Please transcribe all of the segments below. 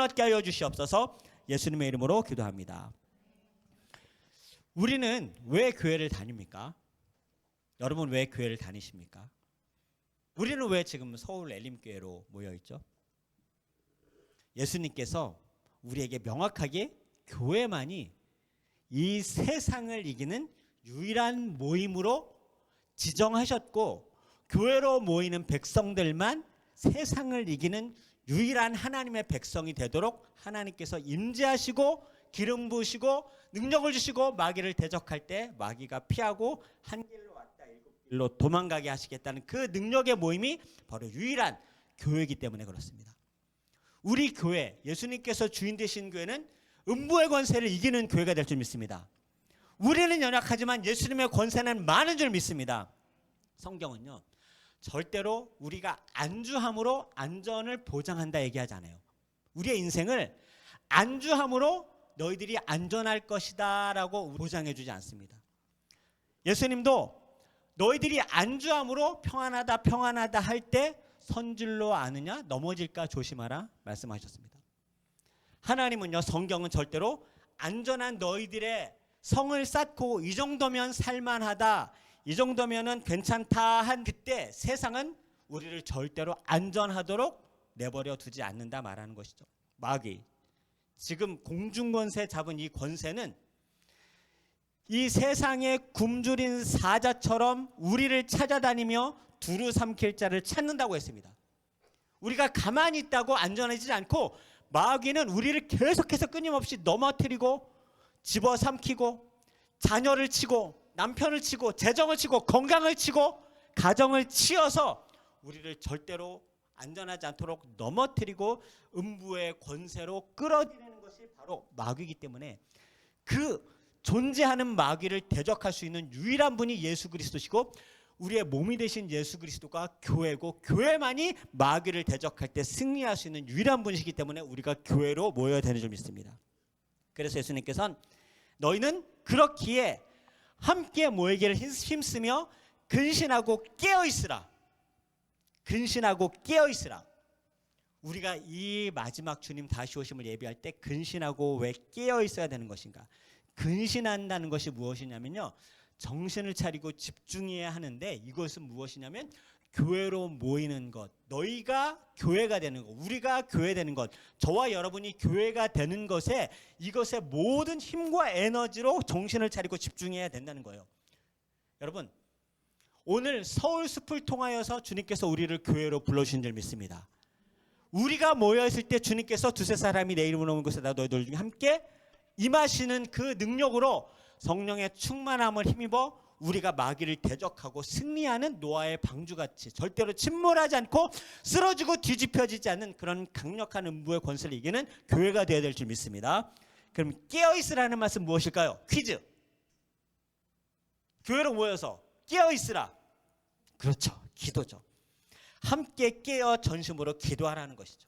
얻게 하여 주시옵소서. 예수님의 이름으로 기도합니다. 우리는 왜 교회를 다닙니까? 여러분 왜 교회를 다니십니까? 우리는 왜 지금 서울 엘림교회로 모여 있죠? 예수님께서 우리에게 명확하게 교회만이 이 세상을 이기는 유일한 모임으로 지정하셨고 교회로 모이는 백성들만 세상을 이기는 유일한 하나님의 백성이 되도록 하나님께서 임재하시고 기름 부으시고 능력을 주시고 마귀를 대적할 때 마귀가 피하고 한 길로 왔다 일곱 길로 도망가게 하시겠다는 그 능력의 모임이 바로 유일한 교회이기 때문에 그렇습니다. 우리 교회 예수님께서 주인 되신 교회는 음부의 권세를 이기는 교회가 될 줄 믿습니다. 우리는 연약하지만 예수님의 권세는 많은 줄 믿습니다. 성경은요. 절대로 우리가 안주함으로 안전을 보장한다 얘기하잖아요. 우리의 인생을 안주함으로 너희들이 안전할 것이다라고 보장해 주지 않습니다. 예수님도 너희들이 안주함으로 평안하다 평안하다 할 때 선질로 아느냐 넘어질까 조심하라 말씀하셨습니다. 하나님은요 성경은 절대로 안전한 너희들의 성을 쌓고 이 정도면 살만하다 이 정도면은 괜찮다 한 그때 세상은 우리를 절대로 안전하도록 내버려 두지 않는다 말하는 것이죠. 마귀 지금 공중권세 잡은 이 권세는 이 세상의 굶주린 사자처럼 우리를 찾아다니며 두루 삼킬 자를 찾는다고 했습니다. 우리가 가만히 있다고 안전해지지 않고 마귀는 우리를 계속해서 끊임없이 넘어뜨리고 집어삼키고 자녀를 치고 남편을 치고 재정을 치고 건강을 치고 가정을 치어서 우리를 절대로 안전하지 않도록 넘어뜨리고 음부의 권세로 끌어들이는 것이 바로 마귀이기 때문에 그 존재하는 마귀를 대적할 수 있는 유일한 분이 예수 그리스도시고 우리의 몸이 되신 예수 그리스도가 교회고 교회만이 마귀를 대적할 때 승리할 수 있는 유일한 분이시기 때문에 우리가 교회로 모여야 되는 줄 믿습니다. 그래서 예수님께서는 너희는 그렇기에 함께 모이기를 힘쓰며 근신하고 깨어 있으라. 근신하고 깨어 있으라. 우리가 이 마지막 주님 다시 오심을 예비할 때 근신하고 왜 깨어 있어야 되는 것인가? 근신한다는 것이 무엇이냐면요. 정신을 차리고 집중해야 하는데 이것은 무엇이냐면 교회로 모이는 것, 너희가 교회가 되는 것, 우리가 교회 되는 것, 저와 여러분이 교회가 되는 것에 이것의 모든 힘과 에너지로 정신을 차리고 집중해야 된다는 거예요. 여러분, 오늘 서울 숲을 통하여서 주님께서 우리를 교회로 불러주신 줄 믿습니다. 우리가 모여 있을 때 주님께서 두세 사람이 내 이름으로 오는 곳에다 너희들 중에 함께 임하시는 그 능력으로 성령의 충만함을 힘입어 우리가 마귀를 대적하고 승리하는 노아의 방주같이 절대로 침몰하지 않고 쓰러지고 뒤집혀지지 않는 그런 강력한 음부의 권세를 이기는 교회가 되어야 될 줄 믿습니다. 그럼 깨어 있으라는 말씀 무엇일까요? 퀴즈. 교회로 모여서 깨어 있으라. 그렇죠. 기도죠. 함께 깨어 전심으로 기도하라는 것이죠.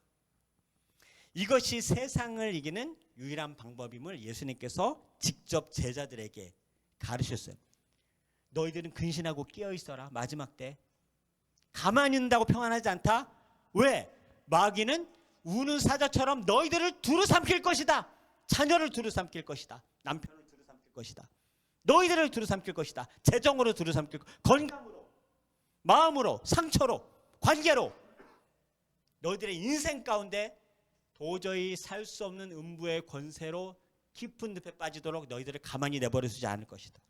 이것이 세상을 이기는 유일한 방법임을 예수님께서 직접 제자들에게 가르쳤어요. 너희들은 근신하고 깨어 있어라. 마지막 때 가만히 있는다고 평안하지 않다. 왜? 마귀는 우는 사자처럼 너희들을 두루 삼킬 것이다. 자녀를 두루 삼킬 것이다. 남편을 두루 삼킬 것이다. 너희들을 두루 삼킬 것이다. 재정으로 두루 삼킬 것, 건강으로, 마음으로, 상처로, 관계로 너희들의 인생 가운데 도저히 살 수 없는 음부의 권세로 깊은 늪에 빠지도록 너희들을 가만히 내버려 두지 않을 것이다.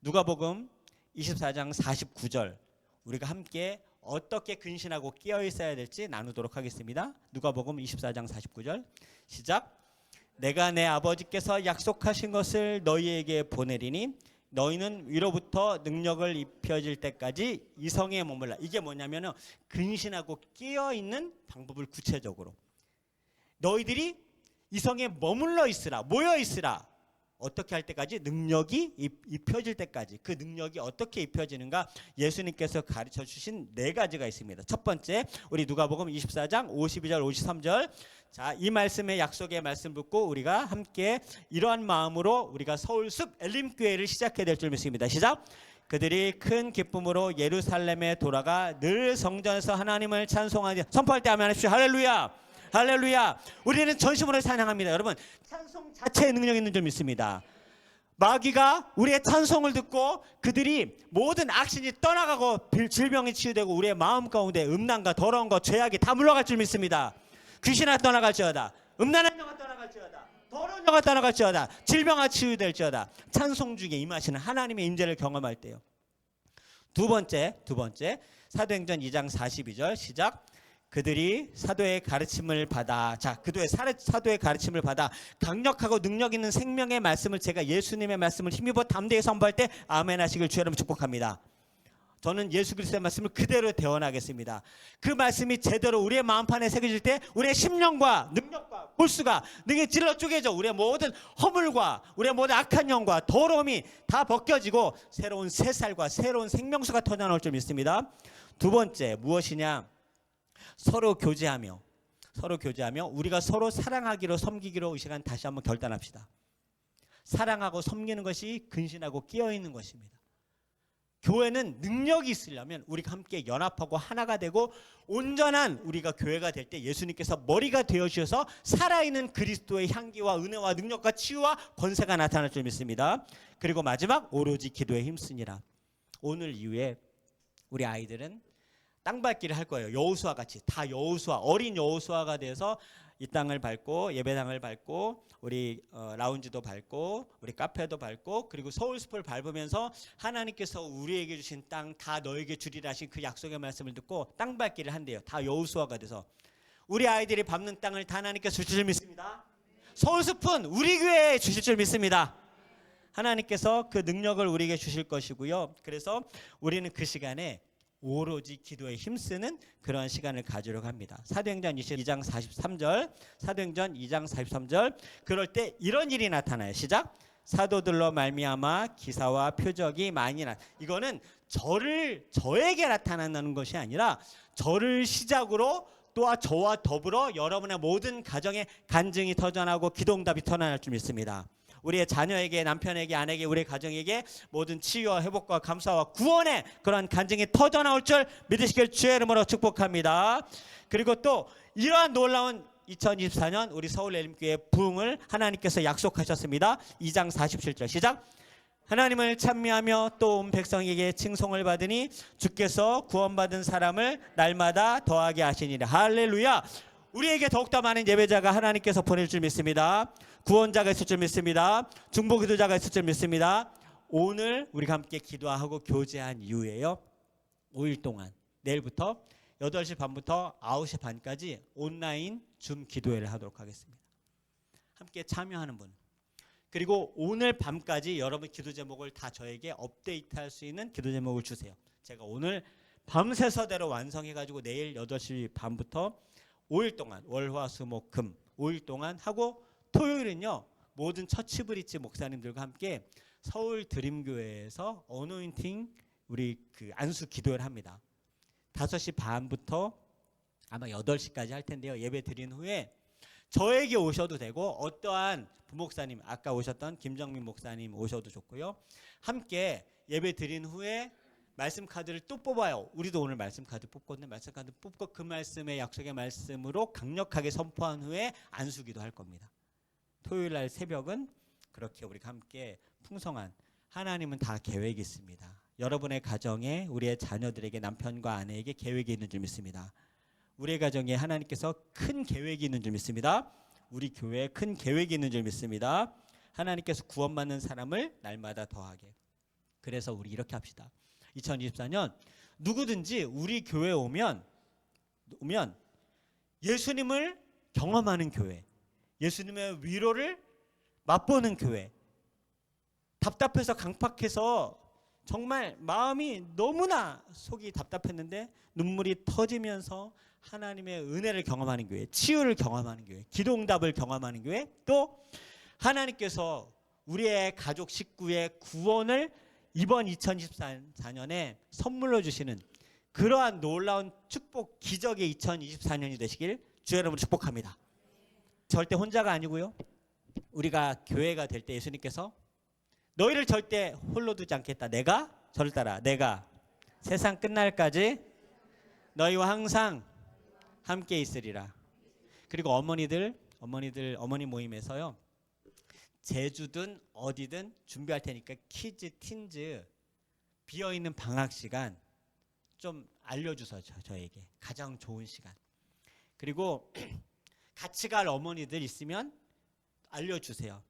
누가복음 24장 49절 우리가 함께 어떻게 근신하고 깨어 있어야 될지 나누도록 하겠습니다. 누가복음 24장 49절 시작 내가 내 아버지께서 약속하신 것을 너희에게 보내리니 너희는 위로부터 능력을 입혀질 때까지 이성에 머물라. 이게 뭐냐면은 근신하고 깨어 있는 방법을 구체적으로 너희들이 이성에 머물러 있으라, 모여 있으라. 어떻게 할 때까지 능력이 입- 입혀질 때까지 그 능력이 어떻게 입혀지는가 예수님께서 가르쳐 주신 네 가지가 있습니다. 첫 번째 우리 누가복음 24장 52절 53절 자 이 말씀의 약속의 말씀 듣고 우리가 함께 이러한 마음으로 우리가 서울숲 엘림 교회를 시작해야 될 줄 믿습니다. 시작. 그들이 큰 기쁨으로 예루살렘에 돌아가 늘 성전에서 하나님을 찬송하니 선포할 때 하면 하십시오. 할렐루야. 할렐루야. 우리는 전심으로 찬양합니다. 여러분, 찬송 자체의 능력 있는 줄 믿습니다. 마귀가 우리의 찬송을 듣고 그들이 모든 악신이 떠나가고 빌- 질병이 치유되고 우리의 마음 가운데 음란과 더러운 것, 죄악이 다 물러갈 줄 믿습니다. 귀신아 떠나갈지어다. 음란한 영아 떠나갈지어다. 더러운 영아 떠나갈지어다. 질병아 치유될지어다. 찬송 중에 임하시는 하나님의 임재를 경험할 때요. 두 번째, 두 번째 사도행전 2장 42절 시작. 그들이 사도의 가르침을 받아 자 그들의 사- 사도의 가르침을 받아 강력하고 능력 있는 생명의 말씀을 제가 예수님의 말씀을 힘입어 담대히 선포할 때 아멘 하시길 주여 축복합니다. 저는 예수 그리스도의 말씀을 그대로 대언하겠습니다. 그 말씀이 제대로 우리의 마음판에 새겨질 때 우리의 심령과 능력과 볼수가 능히 찔러 쪼개져 우리의 모든 허물과 우리의 모든 악한 영과 더러움이 다 벗겨지고 새로운 새살과 새로운 생명수가 터져나올 줄 믿습니다. 두 번째 무엇이냐? 서로 교제하며 서로 교제하며 우리가 서로 사랑하기로 섬기기로 이 시간 다시 한번 결단합시다. 사랑하고 섬기는 것이 근신하고 끼어 있는 것입니다. 교회는 능력이 있으려면 우리가 함께 연합하고 하나가 되고 온전한 우리가 교회가 될 때 예수님께서 머리가 되어 주셔서 살아있는 그리스도의 향기와 은혜와 능력과 치유와 권세가 나타날 줄 믿습니다. 그리고 마지막 오로지 기도에 힘쓰니라. 오늘 이후에 우리 아이들은 땅밟기를 할 거예요. 여호수아 같이 다 여호수아 어린 여호수아가 돼서 이 땅을 밟고 예배당을 밟고 우리 어, 라운지도 밟고 우리 카페도 밟고 그리고 서울 숲을 밟으면서 하나님께서 우리에게 주신 땅 다 너에게 주리라 하신 그 약속의 말씀을 듣고 땅 밟기를 한대요. 다 여호수아가 돼서 우리 아이들이 밟는 땅을 다 하나님께서 주실 줄 믿습니다. 서울 숲은 우리 교회에 주실 줄 믿습니다. 하나님께서 그 능력을 우리에게 주실 것이고요. 그래서 우리는 그 시간에 오로지 기도에 힘쓰는 그러한 시간을 가지려고 합니다. 사도행전 22장 43절, 사도행전 2장 43절. 그럴 때 이런 일이 나타나요. 시작. 사도들로 말미암아 기사와 표적이 많이 나. 이거는 저를 저에게 나타나는 것이 아니라 저를 시작으로 또한 저와 더불어 여러분의 모든 가정에 간증이 터져나고 기도응답이 터져날 줄 믿습니다. 우리의 자녀에게 남편에게 아내에게 우리 가정에게 모든 치유와 회복과 감사와 구원의 그런 간증이 터져 나올 줄 믿으시길 주의 이름으로 축복합니다. 그리고 또 이러한 놀라운 2024년 우리 서울 예림교회 부흥을 하나님께서 약속하셨습니다. 2장 47절 시작. 하나님을 찬미하며 또 온 백성에게 칭송을 받으니 주께서 구원받은 사람을 날마다 더하게 하시니라. 할렐루야. 우리에게 더욱더 많은 예배자가 하나님께서 보낼 줄 믿습니다. 구원자가 있을 줄 믿습니다. 중보 기도자가 있을 줄 믿습니다. 오늘 우리가 함께 기도하고 교제한 이후에요. 5일 동안 내일부터 8시 반부터 9시 반까지 온라인 줌 기도회를 하도록 하겠습니다. 함께 참여하는 분 그리고 오늘 밤까지 여러분 기도 제목을 다 저에게 업데이트할 수 있는 기도 제목을 주세요. 제가 오늘 밤새서대로 완성해 가지고 내일 8시 반부터 5일 동안 월화수목금 5일 동안 하고 토요일은요. 모든 처치 브리지 목사님들과 함께 서울 드림교회에서 어노인팅 우리 그 안수 기도를 합니다. 5시 반부터 아마 8시까지 할 텐데요. 예배 드린 후에 저에게 오셔도 되고 어떠한 부목사님 아까 오셨던 김정민 목사님 오셔도 좋고요. 함께 예배 드린 후에 말씀 카드를 또 뽑아요. 우리도 오늘 말씀 카드 뽑거든요. 말씀 카드 뽑고 그 말씀의 약속의 말씀으로 강력하게 선포한 후에 안수기도 할 겁니다. 토요일 날 새벽은 그렇게 우리가 함께 풍성한 하나님은 다 계획이 있습니다. 여러분의 가정에 우리의 자녀들에게 남편과 아내에게 계획이 있는 줄 믿습니다. 우리의 가정에 하나님께서 큰 계획이 있는 줄 믿습니다. 우리 교회에 큰 계획이 있는 줄 믿습니다. 하나님께서 구원받는 사람을 날마다 더하게. 그래서 우리 이렇게 합시다. 2024년 누구든지 우리 교회 오면 오면 예수님을 경험하는 교회, 예수님의 위로를 맛보는 교회. 답답해서 강팍해서 정말 마음이 너무나 속이 답답했는데 눈물이 터지면서 하나님의 은혜를 경험하는 교회, 치유를 경험하는 교회, 기도응답을 경험하는 교회, 또 하나님께서 우리의 가족 식구의 구원을 이번 2024년에 선물로 주시는 그러한 놀라운 축복 기적의 2024년이 되시길 주 여러분 축복합니다. 절대 혼자가 아니고요. 우리가 교회가 될 때 예수님께서 너희를 절대 홀로 두지 않겠다. 내가 저를 따라 내가 세상 끝날까지 너희와 항상 함께 있으리라. 그리고 어머니들 어머니들 어머니 모임에서요. 제주든 어디든 준비할 테니까 키즈 틴즈 비어 있는 방학 시간 좀 알려주세요 저, 저에게 가장 좋은 시간. 그리고 같이 갈 어머니들 있으면 알려주세요.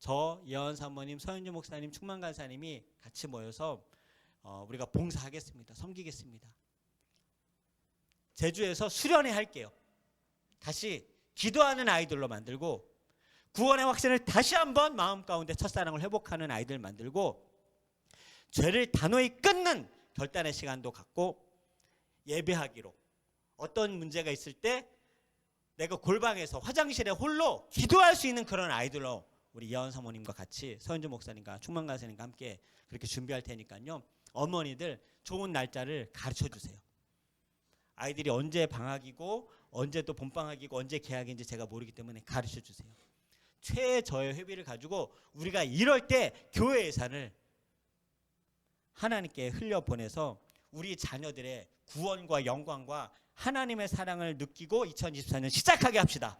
저 예원 사모님, 서현주 목사님, 충만 간사님이 같이 모여서 어, 우리가 봉사하겠습니다. 섬기겠습니다. 제주에서 수련회 할게요. 다시 기도하는 아이들로 만들고 구원의 확신을 다시 한번 마음 가운데 첫사랑을 회복하는 아이들 만들고 죄를 단호히 끊는 결단의 시간도 갖고 예배하기로 어떤 문제가 있을 때 내가 골방에서 화장실에 홀로 기도할 수 있는 그런 아이들로 우리 예원 사모님과 같이 서현주 목사님과 충만 가사님과 함께 그렇게 준비할 테니까요. 어머니들 좋은 날짜를 가르쳐 주세요. 아이들이 언제 방학이고 언제 또 봄방학이고 언제 개학인지 제가 모르기 때문에 가르쳐 주세요. 최저의 회비를 가지고 우리가 이럴 때 교회 예산을 하나님께 흘려 보내서 우리 자녀들의 구원과 영광과 하나님의 사랑을 느끼고 2024년 시작하게 합시다.